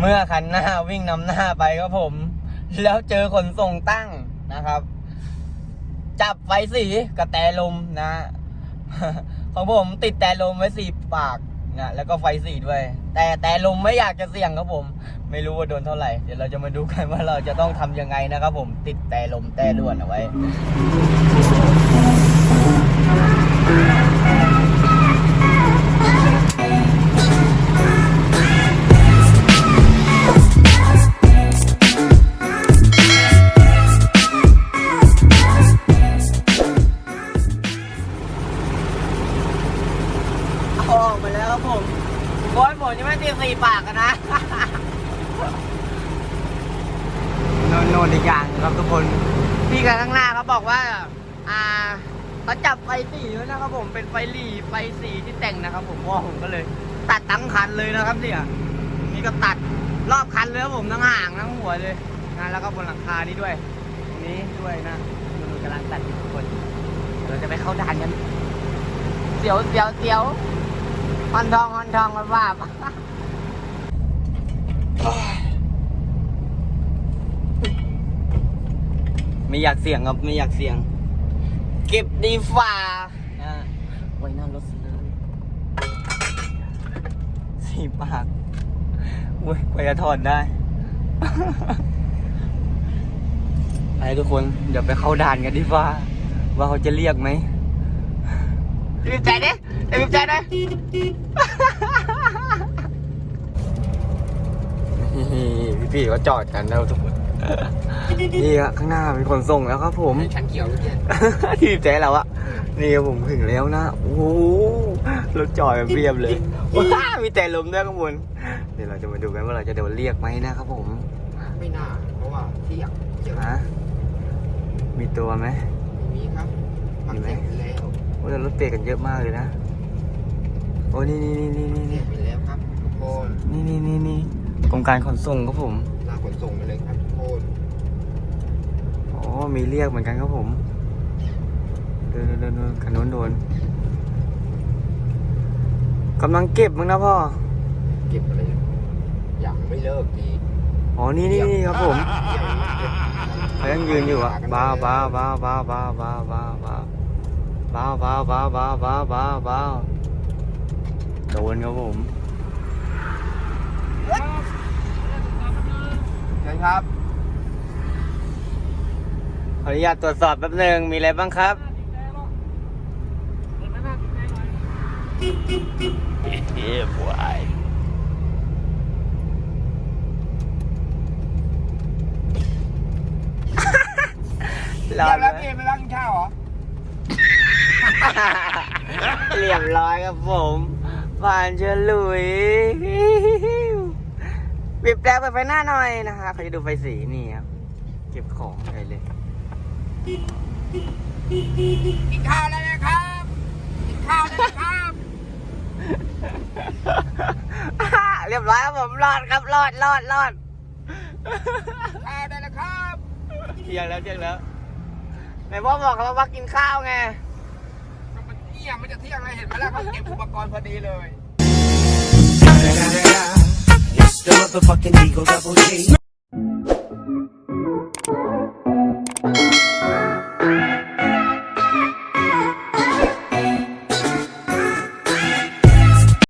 เมื่อคันหน้าวิ่งนำหน้าไปครับผม แล้วเจอขนส่งตั้งนะครับ จับไฟสีกับแตลมนะ ของผมติดแต่ลมไว้สี่ปากนะแล้วก็ไฟสีด้วย แต่แต่ลมไม่อยากจะเสี่ยงครับผม ไม่รู้ว่าโดนเท่าไหร่ เดี๋ยวเราจะมาดูกันว่าเราจะต้องทำยังไงนะครับผมติดแต่ลมแต่ด่วนเอาไว้ บอสผมยังไม่ตีสี่ปากกันนะโนนโนนอีกอย่างครับทุกคนพี่กันข้างหน้าเขาบอกว่า อ่าเขาจับไฟสีแล้วนะครับผมเป็นไฟหลีไฟสีที่แต่งนะครับ ผมว่าผมก็เลย ตัดทั้งคันเลยนะครับเนี่ยนี่ก็ตัดรอบคันเลยครับผมทั้งห่างทั้งหัวเลยนะแล้วก็บนหลังคานี้ด้วยตรงนี้ด้วยนะมันกำลังตัดอยู่ทุกคนเดี๋ยวเราจะไปเข้าด่านกันเสียวเสียวเสียว ฮอนทองฮอนทองกันว่าบไม่อยากเสี่ยงครับไม่อยากเสี่ยง เก็บดีฝ่าอ่าไว้หน้ารถเลยสี่ปากเว้ยกว่าจะถอดได้ไปทุกคน เดี๋ยวไปเข้าด่านกันดีฟ้าว่าเขาจะเรียกไหม บีบใจดิเอ้ยบีบใจดิพี่พี่ๆก็จอดกันแล้วทุกคนนี่อะข้างหน้ามีคนส่งแล้วครับผม ชั้นเขียวหรือเปล่าที่ใจเราอะนี่ผมถึงแล้วนะ โอ้โหรถจอดแบบเรียบเลยว้ามีแต่ลมด้วยข้างบนเดี๋ยวเราจะมาดูกันว่าเราจะโดนเรียกไหมนะครับผมไม่น่า เพราะว่าเที่ยงเที่ยงฮะมีตัวไหมมีครับมันเที่ยงไปแล้ว โอ้แต่รถเปลี่ยนกันเยอะมากเลยนะ โอ้นี่นี่นี่นี่นี่เที่ยงไปแล้วครับทุกคนนี่นี่นี่นี่กรมการขนส่งครับผม ลาขนส่งไปเลยครับทุกคนอ๋อมีเรียกเหมือนกันครับผมเดินเดินเดินคันโน้นโดนกำลังเก็บมั้งนะพ่อ เก็บอะไรยังไม่เลิกดีอ๋อนี่นี่นี่ครับผมยังไม่เก็บเขายังยืนอยู่อะบ้าบ้าบ้าบ้าบ้าบ้าบ้าบ้า บ้าบ้าบ้าบ้าบ้าบ้าบ้าโดนครับผมเชิญครับ ขออนุญาตตรวจสอบแป๊บหนึงมีอะไรบ้างครับเฮ้ยบวยรอเดี๋ยวดแล้วไหมพี่ไปร้านกินข้าวเหรอ เรียบร้อยครับผมผ่านเฉลุยบีบแปลเปิดไฟหน้าหน่อยนะคะเขาจะดูไฟสีนี่ครับ เก็บของอะไรเลยกินข้าวแล้วนะครับกินข้าวแล้วนะครับเรียบร้อยครับผมรอดครับรอดรอดรอดข้าวได้แล้วครับเที่ยงแล้วเที่ยงแล้วไหนพ่อบอกเราว่ากินข้าวไง ก็มันเที่ยมันจะเที่ยงเลยเห็นไหมล่ะเขาเก็บอุปกรณ์พอดีเลย It's the motherfucking Eagle Double G.